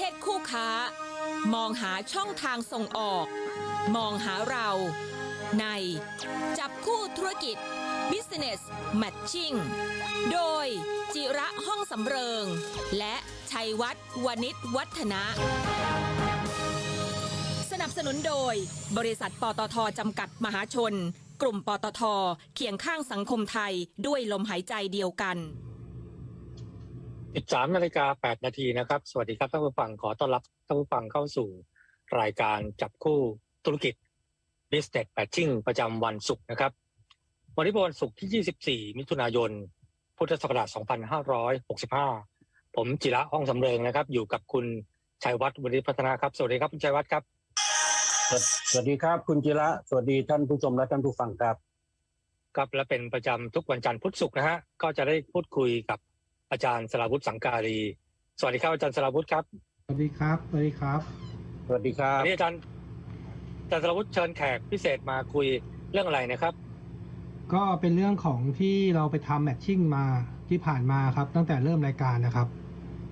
เทศคู่ค้า มองหาช่องทางส่งออก มองหาเรา ใน จับคู่ธุรกิจ Business Matching โดย จิระห้องสำเริง และชัยวัฒน์วณิชวัฒนะ สนับสนุนโดย บริษัทปตทจำกัดมหาชน กลุ่มปตทเคียงข้างสังคมไทยด้วยลมหายใจเดียวกัน 13นาฬิกา8นาทีนะครับ สวัสดีครับท่านผู้ฟังขอต้อนรับท่านผู้ฟังเข้าสู่รายการจับคู่ธุรกิจ Business Matching ประจำวันศุกร์นะครับ วันนี้เป็นวันศุกร์ที่ 24 มิถุนายน พุทธศักราช 2565 ผมจิระห้องสำเริงนะครับ อยู่กับคุณชัยวัฒน์วณิชพัฒนาครับ สวัสดีครับคุณชัยวัฒน์ครับ สวัสดีครับคุณจิระสวัสดีท่านผู้ชมและท่านผู้ฟังครับครับและเป็นประจำทุกวันจันทร์พุธศุกร์นะฮะก็จะได้พูดคุยกับ อาจารย์สราวุฒิสังการี สวัสดีครับอาจารย์สราวุฒิครับ สวัสดีครับ สวัสดีครับ สวัสดีครัวับนนี้อาจารย์อาจารย์สราวุฒิเชิญแขกพิเศษมาคุยเรื่องอะไรนะครับ ก็เป็นเรื่องของที่เราไปทำแมทชิ่งมาที่ผ่านมาครับ ตั้งแต่เริ่มรายการนะครับ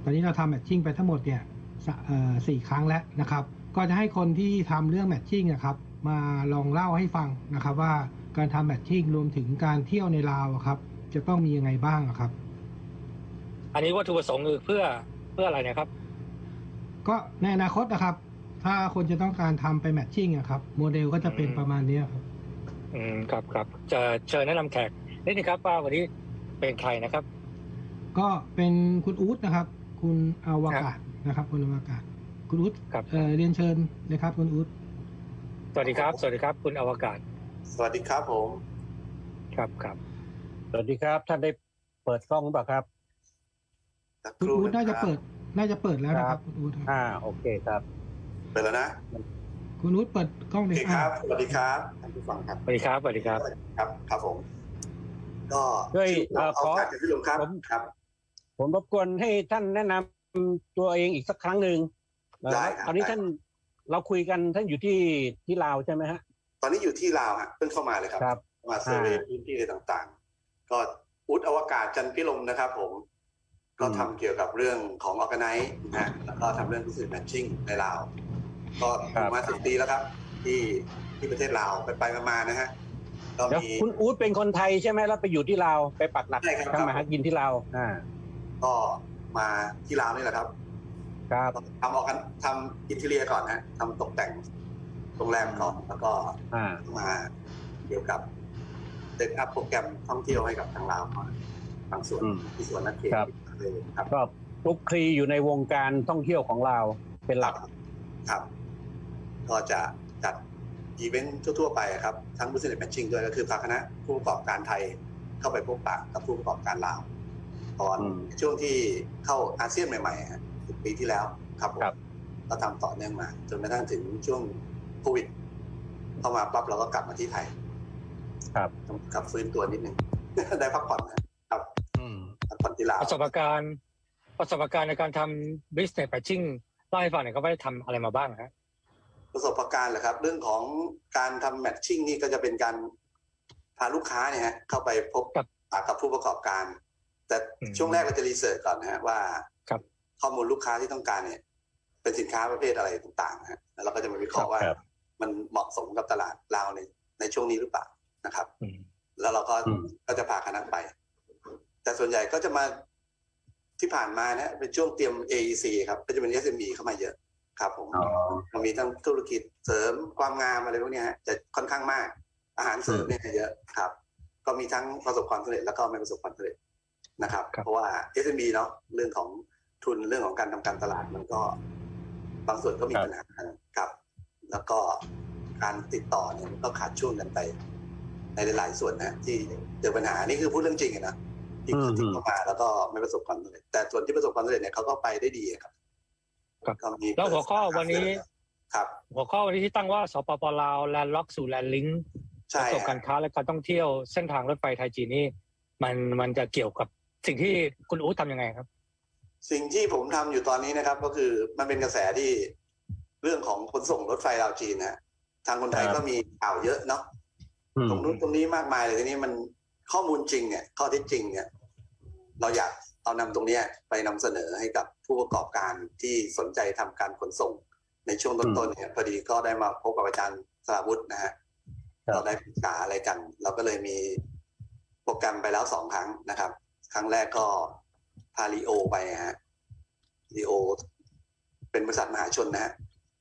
ตอนนี้เราทำแมทชิ่งไปทั้งหมดเนี่ยสเอ่อสี่ครั้งแล้วนะครับ ก็จะให้คนที่ทำเรื่องแมทชิ่งนะครับมาลองเล่าให้ฟังนะครับ ว่าการทำแมทชิ่งรวมถึงการเที่ยวในลาวอะครับ จะต้องมียังไงบ้างอะครับ อันนี้วัตถุประสงค์คือเพื่อเพื่ออะไรนะครับ ก็ในอนาคตนะครับ ถ้าคนจะต้องการทำไปแมทชิ่งอะครับ โมเดลก็จะเป็นอืมประมาณเนี้ยครับ อืมครับครับจะเชิญแนะนำแขกนิดนึงครับว่าวันนี้เป็นใครนะครับ ก็เป็นคุณอู๊ดนะครับ คุณอวกาศนะครับ คุณอวกาศ คุณอู๊ดครับ เอ่อเรียนเชิญเลยครับคุณอู๊ดสวัสดีครับ สวัสดีครับ คุณอวกาศสวัสดีครับผม ครับครับ สวัสดีครับ ท่านได้เปิดกล้องหรือเปล่าครับ สักคุณครู่อู๊ดน่าจะครับเปิด น่าจะเปิดแล้วนะคครัรับบคุณอู๊ดครับอ่าโอเคครับ เปิดแล้วนะคุณอู๊ดเปิดกล้องโอเลยเคครับ สวัสดีครับท่านผู้ฟังครับสวัสดีครับสวัสดีครับครับ ครับผม ก็ด้วยเอ่อเอาขอการจากพี่ลุงครับผม ครับ ผมรบกวนให้ท่านแนะนำตัวเองอีกสักครั้งหนึ่งได้ครับ ตอนนี้ได้ท่านเราคุยกันท่านอยู่ที่ที่ลาวใช่ไหมฮะ ตอนนี้อยู่ที่ลาวฮะเพิ่งเข้ามาเลยครับครับมาเซอร์เวย์อ่าพื้นที่อะไรต่างๆ ก็อุดอวกาศจันทร์พิลมนะครับ ผม ก็ทำเกี่ยวกับเรื่องของออ g a ไน z ์นะฮะแล้วก็ทำเรื่อง business matching ในลาว ก็อยู่มาสิบปีแล้วครับ ที่ที่ประเทศลาวไปไปๆมาๆนะฮะก็เดี๋ยวมีคุณอู๊ดเป็นคนไทยใช่ไหมแล้วไปอยู่ที่ลาวไปปักหลักใช่ครับทำมาหากินที่ลาวอ่าก็มาที่ลาวนี่แหละครับครับทำออกกันทำอินเทเรียก่อนนะทำตกแต่งโรงแรมก่อนแล้วก็อ่ามาเกี่ยวกับเซตอัพโปรแกรมท่องเที่ยวให้กับทางลาวก่อนบางส่วนอืมที่ส่วนนักเขตครับ เลยครับก็คลุกคลีอยู่ในวงการท่องเที่ยวของลาวเป็นหลักครับ ก็จะจัดอีเวนต์ทั่ว ๆ ไปครับ ทั้ง business matching ด้วยก็คือพาคณะผู้ประกอบการไทยเข้าไปพบปะกับผู้ประกอบการลาวตอนอืมช่วงที่เข้าอาเซียนใหม่ๆฮะสิบปีที่แล้วครับผมครับก็ทำต่อเนื่องมา จนกระทั่งถึงช่วงโควิดเข้ามาปั๊บเราก็กลับมาที่ไทย ครับต้องกลับฟื้นตัวนิดนึงได้พักผ่อนนะครับอืม พักผ่อนที่ลาวประสบการณ์ประสบการณ์ในการทำ business matching เล่าให้ฟังหน่อยครับว่าได้ทำอะไรมาบ้างฮะประสบการณ์เหรอครับ เรื่องของการทำแมทชิ่งนี่ก็จะเป็นการพาลูกค้าเนี่ยฮะเข้าไปพบครับปะกับผู้ประกอบการ แต่อืมช่วงแรกเราจะรีเสิร์ชก่อนนะฮะว่าครับข้อมูลลูกค้าที่ต้องการเนี่ย เป็นสินค้าประเภทอะไรต่างๆนะฮะแล้วเราก็จะมาวิเคราะห์ว่าครับมันเหมาะสมกับตลาดลาวในในช่วงนี้หรือเปล่านะครับอืมแล้วเราก็อืมก็จะพาคณะไป แต่ส่วนใหญ่ก็จะมาที่ผ่านมาเนี่ยเป็นช่วงเตรียม AEC ครับ ก็จะเป็น SME เข้ามาเยอะครับผมอ๋อ มันมีทั้งธุรกิจเสริมความงามอะไรพวกเนี้ยฮะจะค่อนข้างมาก อาหารเสริมเนี่ยเยอะครับ ก็มีทั้งประสบความสำเร็จแล้วก็ไม่ประสบความสำเร็จนะครับ ครับ เพราะว่า SME เนาะเรื่องของทุนเรื่องของการทำการตลาดมันก็ บางส่วนก็มีครับปัญหาครับ แล้วก็การติดต่อเนี่ยมันก็ขาดช่วงกันไป ในหลายๆส่วนนะที่เจอปัญหานี่คือพูดเรื่องจริงอะนะ ที่อืมที่เข้ามาแล้วก็ไม่ประสบความสำเร็จแต่ส่วนที่ประสบความสำเร็จเนี่ยเขาก็ไปได้ดีครับครับ ก็มีแล้วหัวข้อวันนี้ ครับ หัวข้อวันนี้ที่ตั้งว่าสปปลาวแลนด์ล็อกสู่แลนด์ลิงใช่ประสบการค้าและการท่องเที่ยวเส้นทางรถไฟไทยจีนนี่มันมันจะเกี่ยวกับสิ่งที่คุณอู๋ทำยังไงครับ สิ่งที่ผมทำอยู่ตอนนี้นะครับ ก็คือมันเป็นกระแสที่เรื่องของขนส่งรถไฟลาวจีนนะฮะทางคนไทยครับ ก็มีข่าวเยอะเนาะอืม ตรงนู้นตรงนี้มากมายเลยทีนี้มันข้อมูลจริงเนี่ยข้อเท็จจริงเนี่ย เราอยากเอานำตรงเนี้ยไปนำเสนอให้กับผู้ประกอบการที่สนใจทำการขนส่ง ในช่วงต้นๆเนี่ยพอดีก็ได้มาพบกับอาจารย์สราวุฒินะฮะครับเราได้ปรึกษาอะไรกัน เราก็เลยมีโปรแกรมไปแล้วสองครั้งนะครับ ครั้งแรกก็พาลีโอไปฮะลีโอ เป็นบริษัทมหาชนนะฮะ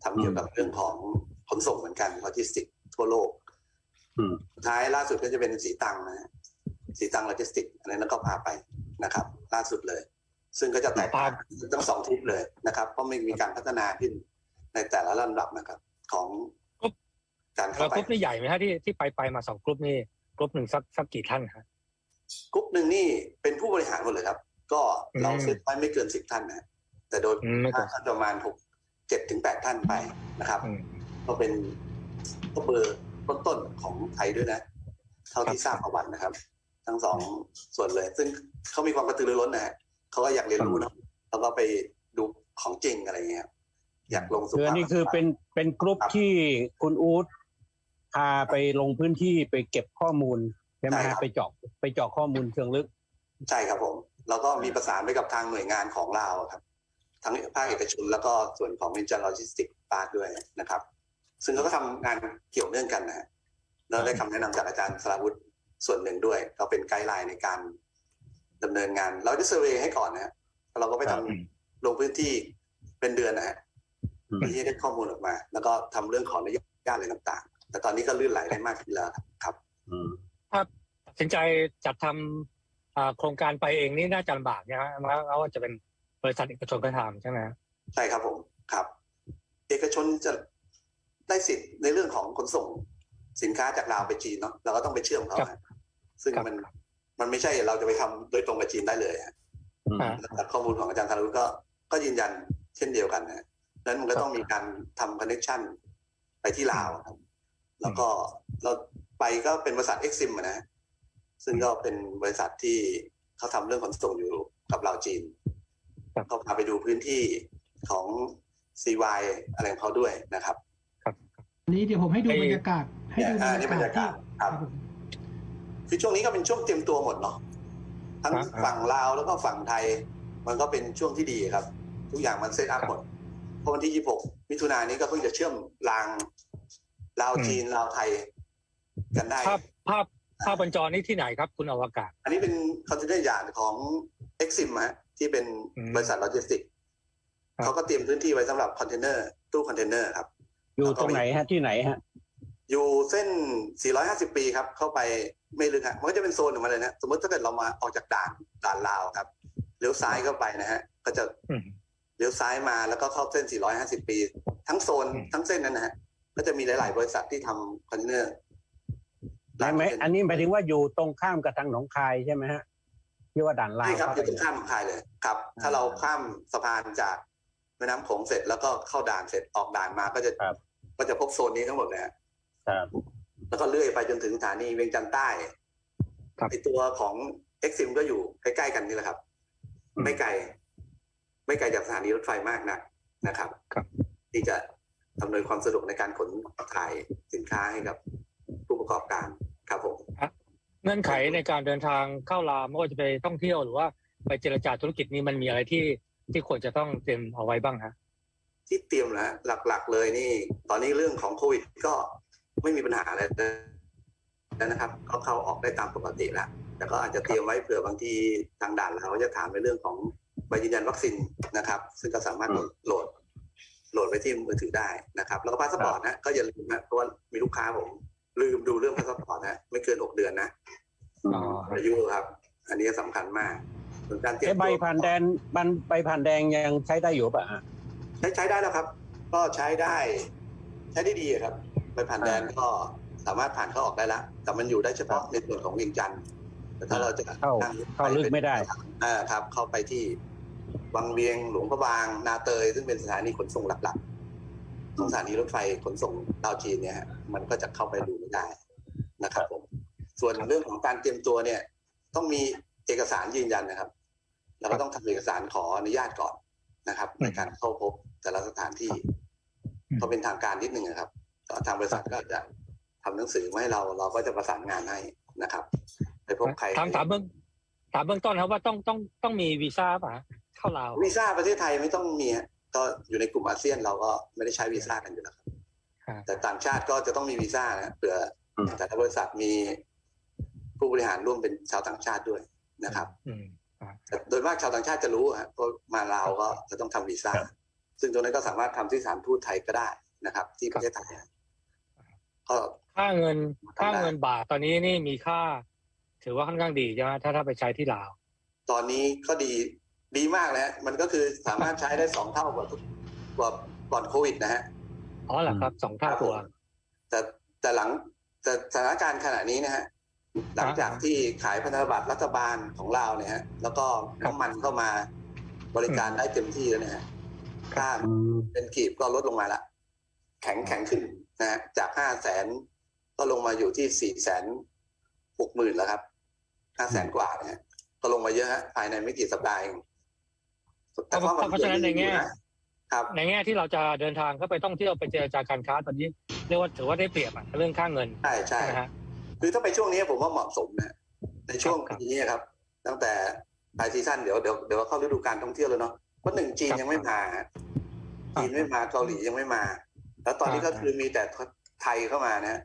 ทำเกี่ยวกับเรื่องของขนส่งเหมือนกันโลจิสติกทั่วโลกอืมสุดท้ายล่าสุดก็จะเป็นสีตังนะฮะสีตังโลจิสติกอันนั้นก็พาไป นะครับ ล่าสุดเลย ซึ่งก็จะแตกต่างทั้งสองทริปเลยนะครับ เพราะมันมีการพัฒนาขึ้นในแต่ละลำดับนะครับ ของการแล้เข้าวไปกรุ๊ปนี่ใหญ่ไหมฮะที่ที่ไปไปมาสองกรุ๊ปนี่กรุ๊ปหนึ่งสักสักกี่ท่านฮะกรุ๊ปหนึ่งนี่เป็นผู้บริหารหมดเลยครับ ก็เราอืมซื้อไว้ไม่เกินสิบท่านนะแต่โดยอืมไม่เกินถ้าประมาณหกเจ็ดถึงแปดท่านไปนะครับอืมก็เป็นก็เบอร์ต้นๆของไทยด้วยนะ เท่าที่ครับทราบประวัตินะครับ ทั้งสองส่วนเลย ซึ่งเขามีความกระตือรือร้นนะฮะเขาก็อยากเรียนรู้นะแล้วก็ไปดูของจริงอะไรเงี้ยครับอยากลงสู่คืออันนี้คือเป็นเป็นกรุ๊ปที่คุณอู๊ดพาไปลงพื้นที่ไปเก็บข้อมูลใช่ไหมฮะไปเจาะไปเจาะข้อมูลเชิงลึก ใช่ครับผมแล้วก็มีประสานไปกับทางหน่วยงานของเราครับ ทั้งภาคเอกชนแล้วก็ส่วนของวิจัยโลจิสติกปาร์ด้วยนะครับ ซึ่งเขาก็ทำงานเกี่ยวเนื่องกันนะฮะเราได้คำแนะนำจากอาจารย์สราวุฒิ ส่วนหนึ่งด้วยก็เป็นไกด์ไลน์ในการดำเนินงาน เราได้เซอร์เวย์ให้ก่อนนะฮะแล้วเราก็ไปทำครับลงพื้นที่เป็นเดือนนะฮะอืมเพื่อที่จะได้ข้อมูลออกมา แล้วก็ทำเรื่องขออนุญาตอะไรต่างๆ แต่ตอนนี้ก็ลื่นไหลได้มากขึ้นแล้วครับอืมตัดสินใจจัดทำอ่าโครงการไปเองนี่น่าจะลำบากนะฮะแล้วว่าจะเป็นบริษัทเอกชนก็ทำใช่ไหมฮะใช่ครับผมครับ เอกชนจะได้สิทธิ์ในเรื่องของขนส่ง สินค้าจากลาวไปจีนเนาะเราก็ต้องไปเชื่อมเขาฮะซึ่งมันมันไม่ใช่เราจะไปทำโดยตรงกับจีนได้เลยฮะอืมอ่าแต่ข้อมูลของอาจารย์ธารุก็ก็ยืนยันเช่นเดียวกันนะดังนั้นมันก็ต้องมีการทำคอนเน c ชันไปที่ลาวครับแล้วก็เราไปก็เป็นบริษัทเอ็กซิมนะฮะซึ่งก็เป็นบริษัทที่เขาทำเรื่องขนส่งอยู่กับลาวจีนครับเขาพาไปดูพื้นที่ของ CY อะไรของเขาด้วยนะครับ ครับอันนี้เดี๋ยวผมให้ดูบรรยากาศ ให้ดูอ่านี่บบรรรรยายากาากศศครับผมคือช่วงนี้ก็เป็นช่วงเตรียมตัวหมดเนาะทั้งครับฝั่งลาวแล้วก็ฝั่งไทย มันก็เป็นช่วงที่ดีครับ ทุกอย่างมันเซตอัพหมดเพราะวันที่ 26 มิถุนายนนี้ก็เพิ่งจะเชื่อมรางลาวจีนลาวไทยกันได้ภาพภาพภาพบรรจรนี่ที่ไหนครับคุณอวกาศ อันนี้เป็นคอนเทนเนอร์ยานของ Exim ฮะที่เป็นอืมบริษัทโลจิสติกส์ครับเขาก็เตรียมพื้นที่ไว้สำหรับคอนเทนเนอร์ตู้คอนเทนเนอร์ครับ อยู่ตรงไหนฮะที่ไหนฮะ อยู่เส้น 450 ปีครับ เข้าไปไม่ลึกฮะมันก็จะเป็นโซนออกมาเลยนะสมมติถ้าเกิดเรามาออกจากด่านด่านลาวครับเลี้ยวซ้ายเข้าไปนะฮะก็จะอืมเลี้ยวซ้ายมาแล้วก็เข้าเส้น 450 ปี ทั้งโซนอืมทั้งเส้นนั้นนะฮะก็จะมีหลาย ๆ บริษัทที่ทำคอนเทนเนอร์ได้ไหมอันนี้หมายถึงว่าอยู่ตรงข้ามกับทางหนองคายใช่ไหมฮะที่ว่าด่านลาวใช่ครับอเข้ายู่ตรงไปข้ามของคายเลยครับ ถ้าเราข้ามสะพานจากแม่น้ำโขงเสร็จแล้วก็เข้าด่านเสร็จออกด่านมาก็จะครับก็จะพบโซนนี้ทั้งหมดเลยฮะ ครับแล้วก็เลื่อยไปจนถึงสถานีเวียงจันทร์ใต้ครับไอตัวของเอ็กซิมก็อยู่ใกล้ๆกันนี่แหละครับ อืม ไม่ไกล ไม่ไกลจากสถานีรถไฟมากนักนะครับ ครับ ที่จะอำนวยความสะดวกในการขนถ่ายสินค้าให้กับผู้ประกอบการครับผม เงื่อนไขในการเดินทางเข้าลาวไม่ว่าจะไปท่องเที่ยวหรือว่าไปเจรจาธุรกิจนี้มันมีอะไรที่ที่ควรจะต้องเตรียมเอาไว้บ้างฮะ ที่เตรียมนะหลัก ๆ เลยนี่ ตอนนี้เรื่องของโควิดก็ ไม่มีปัญหาอะไรแล้วนะครับก็เข้าออกได้ตามปกติแล้วแต่ก็อาจจะเตรียมไว้เผื่อบางทีทางด่านเราจะถามในเรื่องของใบยืนยันวัคซีนนะครับ ซึ่งก็สามารถอืมโหลดโหลดไปที่มือถือได้นะครับ แล้วก็พาสปอร์ตนะก็อย่าลืมนะเพราะว่ามีลูกค้าผมลืมดูเรื่องพาสปอร์ตนะไม่เกินหกเดือนนะอ๋ออายุครับ อันนี้สำคัญมากส่วนการเตรียมเอ๊ะตัวใบผ่านแดนบันใบผ่านแดงยังใช้ได้อยู่ป่ะฮะใช้ใช้ได้แล้วครับ ก็ใช้ได้ ใช้ได้ดีครับ ไปผ่านแดนก็สามารถผ่านเข้าออกได้แล้วแต่มันอยู่ได้เฉพาะในส่วนของเวียงจันทร์แต่ถ้าเราจะเข้านั่งรถฟเข้าลึกไม่ได้อ่าครับ เข้าไปที่วังเวียงหลวงพระบางนาเตย ซึ่งเป็นสถานีขนส่งหลักๆของสถานีรถไฟขนส่งดาวจีนเนี่ยฮะมันก็จะเข้าไปดูไม่ได้นะครับผมส่วนเรื่องของการเตรียมตัวเนี่ย ต้องมีเอกสารยืนยันนะครับแล้วก็ต้องทำเอกสารขออนุญาตก่อนนะครับ ในการเข้าพบแต่ละสถานที่อืมก็เป็นทางการนิดนึงนะครับก็ ทางบริษัทก็จะทำหนังสือมาให้เราเราก็จะประสานงานให้นะครับไปพบใครถามถามเบื้องถามเบื้องต้นครับว่าต้องต้องต้องมีวีซ่าป่ะฮะเข้าลาววีซ่าประเทศไทยไม่ต้องมีฮะก็อยู่ในกลุ่มอาเซียนเราก็ไม่ได้ใช้วีซ่ากันอยู่แล้วครับครับแต่ต่างชาติก็จะต้องมีวีซ่านะเผื่ออมแต่ละบริษัทมีผู้บริหารร่วมเป็นชาวต่างชาติด้วยนะครับอืมแต่โดยมากชาวต่างชาติจะรู้ฮะเพราะมาลาวก็จะต้องทำวีซ่าครับซึ่งตรงนั้นก็สามารถทำที่สถานทูตไทยก็ได้นะครับ ที่ประเทศไทยก็ ค่าเงินทำได้ค่าเงินบาทตอนนี้นี่มีค่า ถือว่าค่อนข้างดีใช่ไหมถ้าถ้าไปใช้ที่ลาว ตอนนี้ก็ดีดีมากเลยฮะมันก็คือสามารถใช้ได้สองเท่ากว่าทุกกว่าก่อนโควิดนะฮะอ๋อเหรอครับสองเท่าตัวแต่แต่หลังแต่สถานการณ์ขณะนี้นะฮะหลังจากที่ขายพันธบัตรรัฐบาลของเราเนี่ยฮะ แล้วก็ครับน้ำมันเข้ามาบริการได้เต็มที่แล้วเนี่ยฮะค่าอืมเป็นกีบก็ลดลงมาละ แข็งแข็งขึ้นนะฮะจากห้าแสนก็ลงมาอยู่ที่สี่แสนหกหมื่นแล้วครับห้าแสนกว่านะฮะก็ลงมาเยอะฮะภายในไม่กี่สัปดาห์เองเพราะเพราะฉะนั้นในแง่ครับในแง่ที่เราจะเดินทางเข้าไปท่องเที่ยวไปเจรจาการค้าตอนนี้เรียกว่าถือว่าได้เปรียบอะเรื่องค่าเงินใช่ใช่ใช่ไหมฮะคือถ้าไปช่วงนี้ผมว่าเหมาะสมนะในช่วงครับปีนี้ครับ ตั้งแต่ปลายซีซั่นเดี๋ยวเดี๋ยวเดี๋ยวเข้าฤดูการท่องเที่ยวแล้วเนาะเพราะหนึ่งจีนครับยังไม่มาฮะจีนไม่มาเกาหลียังไม่มา แล้วตอนนี้คก็รับคือมีแต่ไทยเข้ามานะฮะ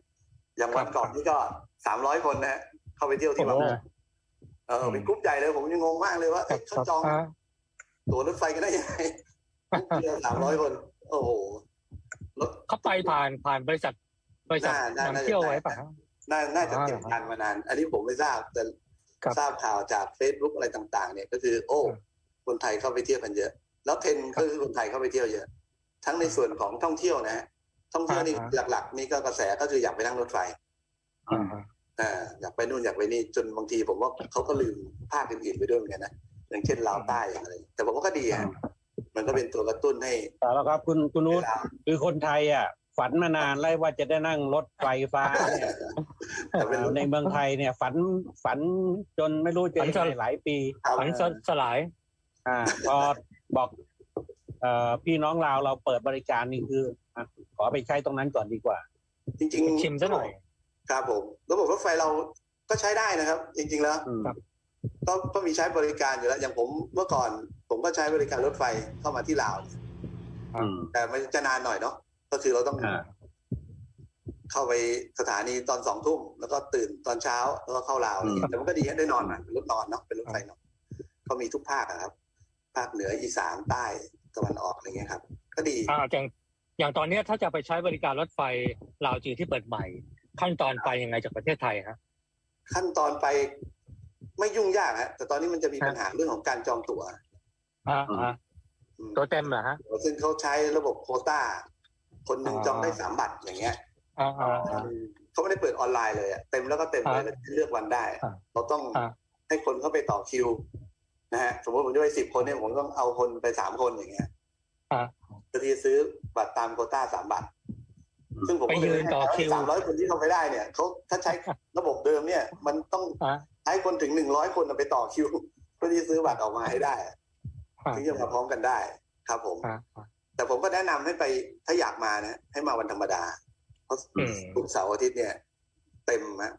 อย่างวันครับก่อนนี่ก็สามร้อยคนนะฮะเข้าไปเที่ยวที่มาโอ้เออเป็นกรุ๊ปใหญ่เลยผมยังงงมากเลยว่าครัเอ๊ะบเขาจองอ่าตั๋วรถไฟกันได้ยังไงกรุ๊ปเดียวสามร้อยคน โอ้โหรถเขาไปผ่านผ่านบริษัทบริษัทน่าน่านำเที่ยวน่าจะไว้ป่ะฮะน่าน่าจะอ๋อเก็บการมานาน อันนี้ผมไม่ทราบแต่ครับทราบข่าวจาก Facebook อะไรต่าง ๆ เนี่ยก็คือ โอ้ครับคนไทยเข้าไปเที่ยวกันเยอะ แล้วเทรนด์ก็คือคนไทยเข้าไปเที่ยวเยอะ ทั้งในส่วนของท่องเที่ยวนะฮะท่องเที่ยวนี่อ่าหลัก ๆ นี่ก็กระแสก็คืออยากไปนั่งรถไฟอ่าอ่าอยากไปนู่นอยากไปนี่จนบางทีผมว่าเขาก็ลืมภาคอื่นๆไปด้วยเหมือนกันนะอย่างเช่นลาวใต้อย่างไรแต่ผมว่าก็ดีฮะมันก็เป็นตัวกระตุ้นให้แต่แล้วครับคุณคุณนุชลาวคือคนไทยอะ ฝันมานานแล้วว่าจะได้นั่งรถไฟฟ้าเนี่ยแต่เป็นรถในเมืองไทยเนี่ย ฝันฝันจนไม่รู้จะฝันจนยังไงหลายปี ฝันสสลาย อ่าพอบอกเอ่อ พี่น้องลาวเราเปิดบริการนี่คืออะขอไปใช้ตรงนั้นก่อนดีกว่า จริงๆชิมซะหน่อย ครับผมระบบรถไฟเราก็ใช้ได้นะครับ จริง ๆ แล้วอืมครับ ก็ก็มีใช้บริการอยู่แล้ว อย่างผมเมื่อก่อน ผมก็ใช้บริการรถไฟเข้ามาที่ลาว อืมแต่มันจะนานหน่อยเนาะก็คือเราต้องอ่า เข้าไปสถานีตอนสองทุ่มแล้วก็ตื่นตอนเช้าแล้วก็เข้าลาวอะไรอย่างเงี้ยแต่มันก็ดีให้ได้นอนอะเป็นรถนอนเนาะเป็นรถไฟนอนก็มีทุกภาคอะครับ ภาคเหนืออีสานใต้ ตะวันออกอะไรเงี้ยครับ ก็ดี อ่าอย่างอย่างตอนเนี้ยถ้าจะไปใช้บริการรถไฟลาวจีนที่เปิดใหม่ ขั้นตอนไปยังไงจากประเทศไทยฮะ ขั้นตอนไปไม่ยุ่งยากฮะแต่ตอนนี้มันจะมีครับปัญหาเรื่องของการจองตั๋วอ่าอ่าอืมตัวเต็มเหรอฮะ ซึ่งเขาใช้ระบบโควต้า คนหนึ่งอ๋อจองได้สามบัตรอย่างเงี้ย อ่าอ่าอ่า เขาไม่ได้เปิดออนไลน์เลยอะเต็มแล้วก็เต็มเลยอ่าแล้วเลือกวันได้ อ่าเราต้องอ่า ให้คนเข้าไปต่อคิว นะฮะสมมติผมจะไปสิบคนเนี่ยผมต้องเอาคนไปสามคนอย่างเงี้ยอ่าจะทีซื้อบัตรตามโควต้าสามบัตรซึ่งผมไปยืนต่อคิวสามร้อยคนที่เข้าไปได้เนี่ยเขาถ้าใช้ระบบเดิมเนี่ย มันต้องอ่าให้คนถึงหนึ่งร้อยคนไปต่อคิวเพื่อที่ซื้อบัตรออกมาให้ได้อ่าถึงจะมาพร้อมกันได้ครับผมอ่าอ่าแต่ผมก็แนะนำให้ไปถ้าอยากมานะให้มาวันธรรมดา เพราะอืมศุกร์เสาร์อาทิตย์เนี่ย เต็มฮะ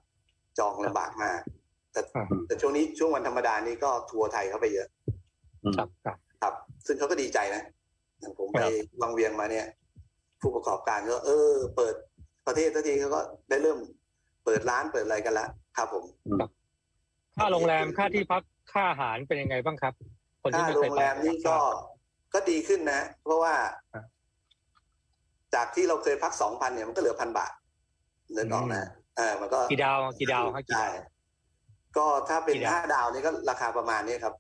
จองลำบากมาก แต่อ่า แต่ช่วงนี้ช่วงวันธรรมดานี้ก็ทัวร์ไทยเข้าไปเยอะ ครับ ครับ ครับ ซึ่งเขาก็ดีใจนะอย่างผมไปครับ วังเวียงมาเนี่ย ผู้ประกอบการก็เออ เปิดประเทศทันทีเขาก็ได้เริ่มเปิดร้านเปิดอะไรกันแล้วครับผม ค่าโรงแรมค่าที่พักค่าอาหารเป็นยังไงบ้างครับ คนที่ค่าไม่โรเคยงไปแรมนี่ก็ก็ดีขึ้นนะ เพราะว่า ครับ จากที่เราเคยพักสองพันเนี่ยมันก็เหลือพันบาทเงินออกนะเออมันก็กี่ดาวกี่ดาวฮะกี่ใช่ดาว ก็ถ้าเป็นกี่ดาวห้าดาวนี่ก็ราคาประมาณนี้ครับ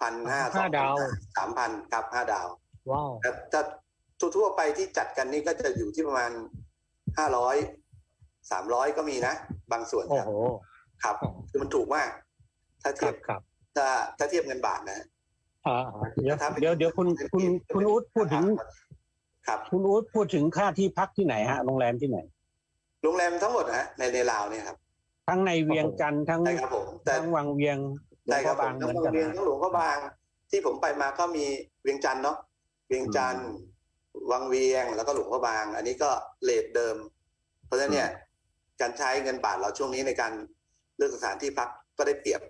พันห้าห้าดาวสามพันครับห้าดาวว้าวแต่ถ้าทั่วๆไปที่จัดกันนี่ก็จะอยู่ที่ประมาณห้าร้อยสามร้อยก็มีนะ บางส่วนโอ้ครับโหครับอ๋อคือมันถูกมาก ถ้าคเทีรัยบบครับถ้าถ้าเทียบเงินบาทนะอ่าอ่าเดี๋ยวถ้าป็นเดี๋ยวเดี๋ยวคุณคุณคุณอู๊ดพูดถึง ครับ คุณอู๊ดพูดถึงค่าที่พักที่ไหนฮะโรงแรมที่ไหน โรงแรมทั้งหมดนะฮะในในลาวเนี่ยครับ ทั้งในเวียงจันทร์ทั้งใช่ครับผมแต่ทั้งวังเวียงหลวใช่งคพรัระบผบามงเหทั้มืงอนวักังนเวียงนะทั้งหลวงพระบาง ที่ผมไปมาก็มีเวียงจันทร์เนาะเวียงจันทร์วังเวียงแล้วก็หลวงพระบาง อันนี้ก็เลทเดิม เพราะฉะนั้นเนี่ยการใช้เงินบาทเราช่วงนี้ในการเลือกสถานที่พักก็ได้เปรียบ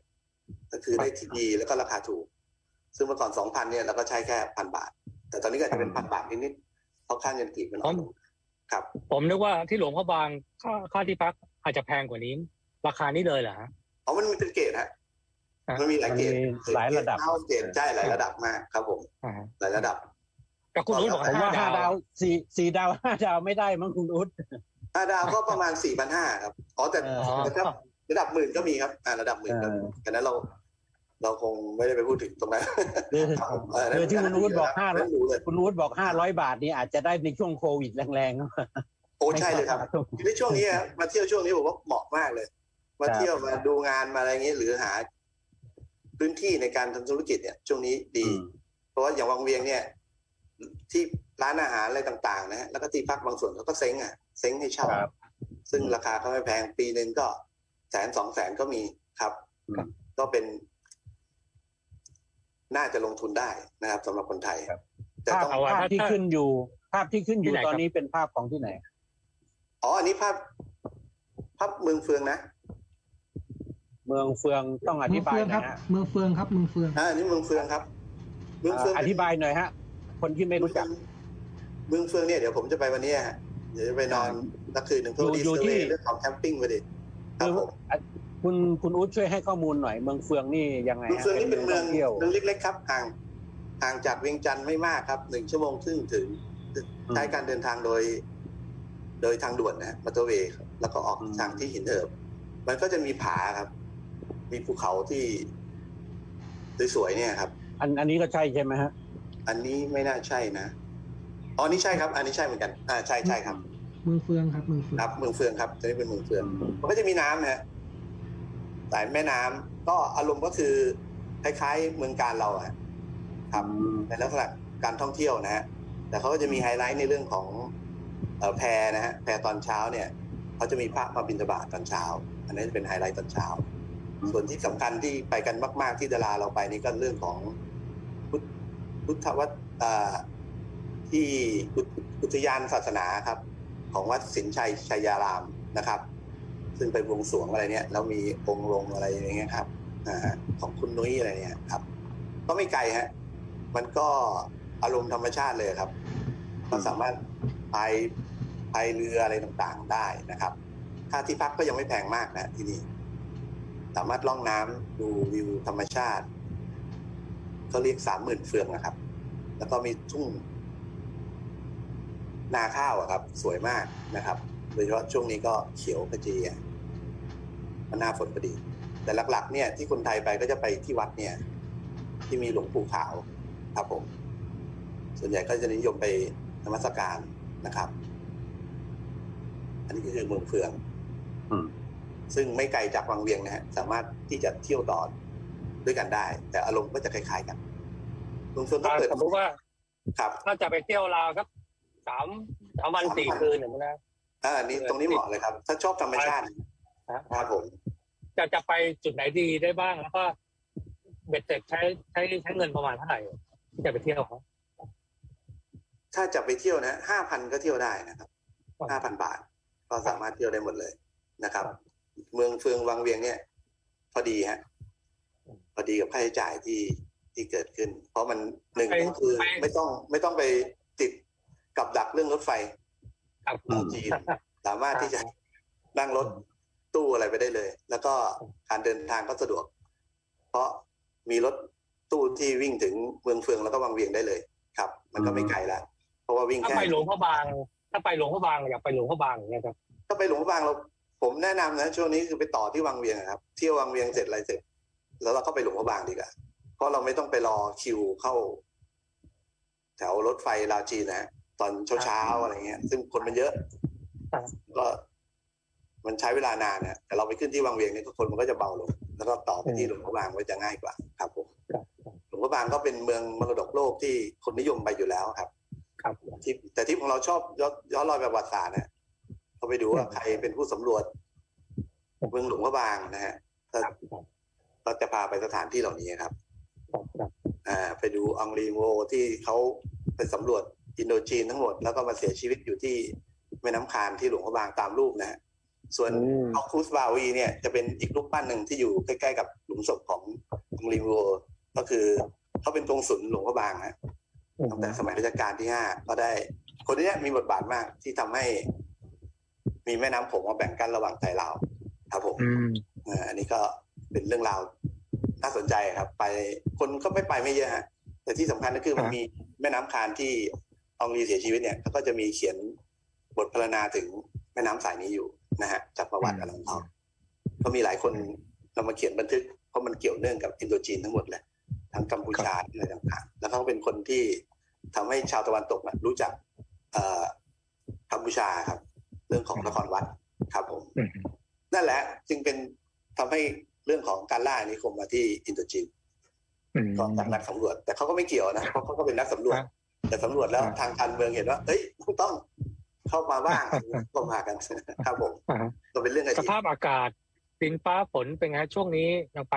ก็คือได้ที่ดีแล้วก็ราคาถูก ซึ่งเมื่อก่อนสองพันเนี่ยเราก็ใช้แค่พันบาท แต่ตอนนี้ก็อาจจะเป็นพันบาทนิดๆเพราะค่าเงินกีบมันน้อยลงครับ ผมนึกว่าที่หลวงพระบางค่าค่าที่พักอาจจะแพงกว่านี้ ราคานี้เลยเหรอฮะ อ๋อมันมีเป็นเกรดฮะอะมันมีหลายเกรดมันมีหลายระดับ เก้าเกรดใช่หลายระดับมากครับผมอ่าหลายระดับ แต่คุณรู้บอกผมว่าห้าห้าดาดาวว สี่สี่ดาวห้าดาวไม่ได้มั้งคุณอุ๊ด ห้าดาวก็ประมาณสี่พันห้าครับ อ๋อแต่เอออ๋อแต่ถ้าระดับหมื่นก็มีครับ อ่าระดับหมื่นก็มีเออแต่นั้นเรา เราคงไม่ได้ไปพูดถึงตรงนั้นคือครับผมเออที่คุณอุ๊ดบอกห้า ไม่รู้เลยคุณอุ๊ดบอกห้าร้อยบาทนี่อาจจะได้ในช่วงโควิดแรงๆ โอ้ใช่เลยครับ ในช่วงนี้ครับมาเที่ยวช่วงนี้ผมว่าเหมาะมากเลย มาเที่ยวมาดูงานมาอะไรอย่างนี้หรือหา พื้นที่ในการทำธุรกิจเนี่ย ช่วงนี้ดี เพราะว่าอย่างวังเวียงเนี่ย ที่ร้านอาหารอะไรต่างๆ นะฮะแล้วก็ที่พักบางส่วนเขาก็เซ้งอะเซ้งให้เช่าครับซึ่งราคาก็ไม่แพงปีหนึ่งก็แสนสองแสนก็มีครับครับก็เป็น น่าจะลงทุนได้นะครับสำหรับคนไทยครับแต่ภาพต้องเอาไว้ภาพถ้าที่ถ้าขึ้นอยู่ ภาพที่ขึ้นอที่ยู่ไหนตอนครับนี้เป็นภาพของที่ไหนอ๋ออันนี้ภาพภาพเมืองเฟืองนะเมืองเฟืองต้องอเมืธิองบายเฟืองหคนะรับฮะเมืองเฟืองครับเมืองเฟือง อ่าอันนี้เมืองเฟืองครับเมืองเฟืองอธิบายหน่อยฮะ คนที่ไม่รู้จัก เมืองเฟืองเนี่ยเดี๋ยวผมจะไปวันนี้ฮะเดี๋ยวจะไปนอนสักคืนหนึ่งเพื่ออยู่ดีอยู่เซอร์ที่ เวย์เรื่องของแคมปิ้งไปดิครับผมคุณคุณอุ๊ดช่วยให้ข้อมูลหน่อย เมืองเฟืองนี่ยังไงเมืองฮะเฟืองนี่เป็นเมืองท่เที่ยว เมืองเล็กๆครับห่างห่างจากเวียงจันทร์ไม่มากครับหนึ่งชั่วโมงครึ่งถึงใช้การเดินทางโดย โดยทางด่วนนะฮะมอเตอร์เวย์ครับแล้วก็ออกทางที่หินเหิบมันก็จะมีผาครับ มีภูเขาที่สวยๆเนี่ยครับ อันอันนี้ก็ใช่ใช่ไหมฮะ อันนี้ไม่น่าใช่นะอ๋อนี่ใช่ครับ อันนี้ใช่เหมือนกัน อ่าใช่ใช่ครับ เมืองเฟืองครับเมืองเฟืองครับเมืองเฟืองครับตัวนี้เป็นเมืองเฟือง มันก็จะมีน้ำนะฮะสายแม่น้ำก็อารมณ์ก็คือคล้ายๆเมืองการเราอะครับในลักษณะการท่องเที่ยวนะฮะแต่เขาก็จะมีไฮไลท์ในเรื่องของเอ่อแพนะฮะแพตอนเช้าเนี่ยเขาจะมีพระมาบิณฑบาตตอนเช้า อันนี้จะเป็นไฮไลท์ตอนเช้า ส่วนที่สำคัญที่ไปกันมาก ๆที่ดาราเราไปนี่ก็เรื่องของพุทธวัตที่อุทยานศาสนาครับ ของวัดสินชัยชัยารามนะครับ ซึ่งไปบวงสรวงอะไรเนี่ยแล้วมีองค์ลงอะไรอย่างเงี้ยครับอของคุณนุ้ยอะไรเนี่ยครับ ก็ไม่ไกลฮะมันก็อารมณ์ธรรมชาติเลยครับก็สามารถพายพายเรืออะไรต่างๆได้นะครับ ค่าที่พักก็ยังไม่แพงมากนะที่นี่ สามารถล่องน้ำดูวิวธรรมชาติเขาเรียกสามหมื่นเฟืองนะครับ แล้วก็มีทุ่งนาข้าวอะครับ สวยมากนะครับ โดยเฉพาะช่วงนี้ก็เขียวขจีมันหน้าฝนพอดี แต่หลักๆ เนี่ย ที่คนไทยไปก็จะไปที่วัดเนี่ย ที่มีหลวงปู่ขาวครับผม ส่วนใหญ่ก็จะนิยมไปนมัสการนะครับ อันนี้ก็คือเมืองเฟือง อืม ซึ่งไม่ไกลจากวังเวียงนะฮะสามารถที่จะเที่ยวต่อด้วยกันได้ แต่อารมณ์ก็จะคล้าย ๆกันเมืองเฟืองก็อ่าเปิดสมมติว่าครับ ถ้าจะไปเที่ยวลาวสักสามสามวันสี่คืนอย่างนี้นะอ่าอันนี้ตรงนี้เหมาะเลยครับ ถ้าชอบธรรมชาติฮะครับผม จะจะไปจุดไหนดีได้บ้างแล้วก็เบ็ดเสร็จใช้ใช้ใช้เงินประมาณเท่าไหร่ที่จะไปเที่ยวเขาถ้าจะไปเที่ยวนะห้าพันก็เที่ยวได้นะครับห้าพันบาท ก็สามารถเที่ยวได้หมดเลยนะครับ เมืองเฟืองวังเวียงเนี่ย พอดีฮะพอดีกับค่าใช้จ่ายที่ที่เกิดขึ้น เพราะมันหนึ่งก็คือไม่ต้องไม่ต้องไปติดกับดักเรื่องรถไฟครับอืมจีนสามารถที่จะนั่งรถตู้อะไรไปได้เลย แล้วก็การเดินทางก็สะดวก เพราะมีรถตู้ที่วิ่งถึงเมืองเฟืองแล้วก็วังเวียงได้เลยครับ มันก็ไม่ไกลแล้วเพราะว่าวิ่งถ้าแค่ไปหลวงพระบาง ถ้าไปหลวงพระบางอยากไปหลวงพระบางอย่างเงี้ยครับถ้าไปหลวงพระบางเรา ผมแนะนำนะช่วงนี้คือไปต่อที่วังเวียงอะครับเที่ยววังเวียงเสร็จอะไรเสร็จ แล้วเราก็ไปหลวงพระบางดีกว่าเพราะเราไม่ต้องไปรอคิวเข้า แถวรถไฟลาวจีนนะฮะตอนเช้าๆอะไรเงี้ย ซึ่งคนมันเยอะครับ ก็มันใช้เวลานานนะแต่เราไปขึ้นที่วังเวียงเนี่ยก็คนมันก็จะเบาลง แล้วก็ต่อไปที่หลวงพระบางก็จะง่ายกว่าครับผม ครับหลวงพระบางก็เป็นเมืองมรดกโลกที่คนนิยมไปอยู่แล้วครับ ครับทริปแต่ทริปของเราชอบย้อนย้อนรอยประวัติศาสตร์นะ เขาไปดูว่าใครเป็นผู้สำรวจเมืองหลวงพระบางนะฮะก็ครับครับเราจะพาไปสถานที่เหล่านี้ครับครับครับอ่าไปดูอังรีโวที่เขาไปสำรวจอินโดจีนทั้งหมด แล้วก็มาเสียชีวิตอยู่ที่แม่น้ำคานที่หลวงพระบางตามรูปนะฮะส่วนโอ้ออกคูสบาวีเนี่ยจะเป็นอีกรูปปั้นหนึ่งที่อยู่ใกล้ๆกับหลุมศพขององลีวัวก็คือเขาเป็นกงสุลหลวงพระบางนะตั้งแต่สมัยรัชกาลที่ห้าก็ได้ คนนี้มีบทบาทมากที่ทำให้ มีแม่น้ำโขงมาแบ่งกั้นระหว่างไทยลาวครับผมอืมเอ่ออันนี้ก็เป็นเรื่องราวน่าสนใจครับ ไปคนก็ไม่ไปไม่เยอะฮะแต่ที่สำคัญก็คือมันอ่ามีมีแม่น้ำคานที่อองรีเสียชีวิตเนี่ยเขาก็จะมีเขียนบทพรรณนาถึงแม่น้ำสายนี้อยู่นะฮะจากประวัติอะไรของเขาก็มีหลายคนเรามาเขียนบันทึกเพราะมันเกี่ยวเนื่องกับอินโดจีนทั้งหมดเลยทั้งกัมพูชาอะไรต่างๆ แล้วเขาก็เป็นคนที่ทำให้ชาวตะวันตกน่ะรู้จักเอ่อกัมพูชาครับเรื่องของนครวัดครับผมอืมนั่นแหละจึงเป็นทำให้เรื่องของการล่าอานิคมมาที่อินโดจีนอืมก็จากนักสำรวจ แต่เขาก็ไม่เกี่ยวนะเพราะเขาก็เป็นนักสำรวจครับแต่สำรวจแล้วครับทางการเมืองเห็นว่าเอ้ยต้องเข้ามาบ้างก็มากันครับผมอ่าฮะก็เป็นเรื่องอสดีตภาพอากาศดินฟ้าฝนเป็นไงช่วงนี้ยังไป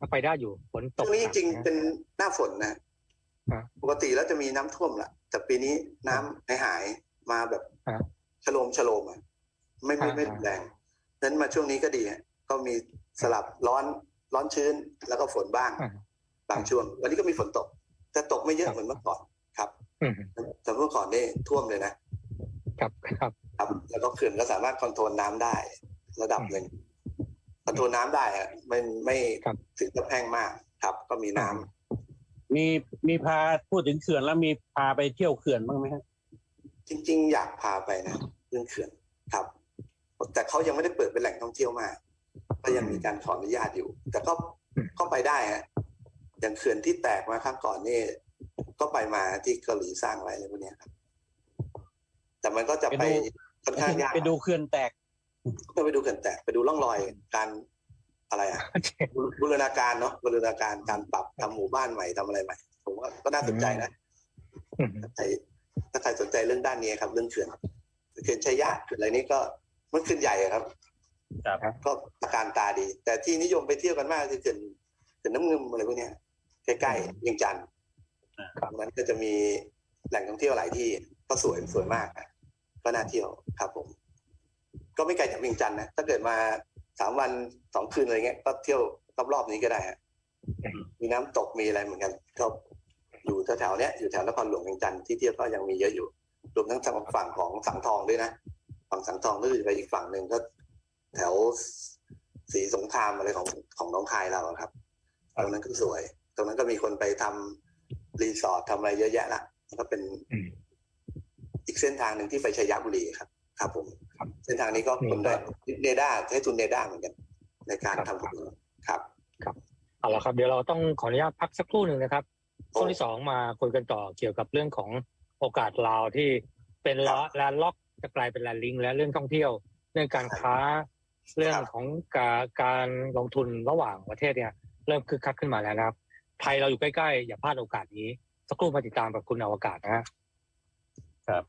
ยังไปได้อยู่ฝนตช่กวงนี้จริงหนักๆเป็นหน้าฝนนะอ่าปกติแล้วจะมีน้ำท่วมแหละแต่ปีนี้น้ำหายหายๆมาแบบอ่า ชโลมชโลมอะไม่ไม่ไม่อ่ารุนแรงนั้นมาช่วงนี้ก็ดีฮะก็มีสลับร้อนร้อนชื้นแล้วก็ฝนบ้างอ่าบางช่วง วันนี้ก็มีฝนตก แต่ตกไม่เยครัอะบเหมือนเมื่อก่อนครับอืมแต่เมื่อก่อนนี่ท่วมเลยนะครับครับครับ แล้วก็เขื่อนก็สามารถคอนโทรลน้ำได้ ระดับหนึ่งคอนโทรลน้ำได้อะไม่ไม่ครับถึงกับแห้งมากครับ ก็มีน้ำมีมีพาพูดถึงเขื่อนแล้วมีพาไปเที่ยวเขื่อนบ้างไหมฮะ จริง ๆ อยากพาไปนะเรื่องเขื่อนครับ แต่เขายังไม่ได้เปิดเป็นแหล่งท่องเที่ยวมากก็ยังมีการขออนุญาตอยู่ แต่ก็อืมก็ไปได้ฮะอย่างเขื่อนที่แตกมาครั้งก่อนนี่ก็ไปมาที่เกาหลีสร้างไว้อะไรพวกเนี้ยครับ แต่มันก็จะไปไปดูค่อนข้างยากไปดูเขื่อนแตกก็ไปดูเขื่อนแตกไปดูร่องรอยการอะไรอะบูบูรณาการเนาะบูรณาการการปรับทำหมู่บ้านใหม่ทำอะไรใหม่ผมว่าก็น่าสนใจนะอืมถ้าใคร ถ้าใครสนใจเรื่องด้านนี้ครับ เรื่องเขื่อนเขื่อนชัยยะเขื่อนอะไรนี้ก็มันขึ้นใหญ่อะครับครับก็ตะการตาดี แต่ที่นิยมไปเที่ยวกันมากคือเขื่อนเขื่อนน้ำเงิมอะไรพวกเนี้ยใกล้ๆเวียงจันทร์ครับตรงนั้นก็จะมีแหล่งท่องเที่ยวหลายที่ก็สวยสวยมากอะก็น่าเที่ยวครับผม ก็ไม่ไกลจากเวียงจันทร์นะถ้าเกิดมาสามวันสองคืนอะไรเงี้ยก็เที่ยวรอบๆนี้ก็ได้ฮะมีน้ำตกมีอะไรเหมือนกันก็ อยู่แถวๆเนี้ยอยู่แถวนครหลวงเวียงจันทร์ที่เที่ยวก็ยังมีเยอะอยู่ รวมทั้งทางฝั่งของสังทองด้วยนะฝั่งสังทองก็คือไปอีกฝั่งหนึ่งก็ แถวสีสงครามอะไรของของน้องคายเราอะครับตรงนั้นก็สวย ตรงนั้นก็มีคนไปทำรีสอร์ททำอะไรเยอะแยะละแล้วก็เป็นอืมอีกเส้นทางหนึ่งที่ไปชัยบุรีครับ ครับผมครับเส้นทางนี้ก็นี่คนได้เนด้าใช้ทุนเนด้าเหมือนกัน ในการครับทำถนนครับเอาละครับ เดี๋ยวเราต้องขออนุญาตพักสักครู่หนึ่งนะครับโอ้ ช่วงที่สองมาคุยกันต่อเกี่ยวกับเรื่องของโอกาสลาวที่เป็นครับแลนด์ล็อกจะกลายเป็นแลนด์ลิงก์และเรื่องท่องเที่ยว เรื่องการค้าเรื่องของการการลงทุนระหว่างประเทศเนี่ย เริ่มคึกคักขึ้นมาแล้วนะครับ ไทยเราอยู่ใกล้ๆ อย่าพลาดโอกาสนี้สักครู่มาติดตามกับคุณอวกาศนะฮะครับ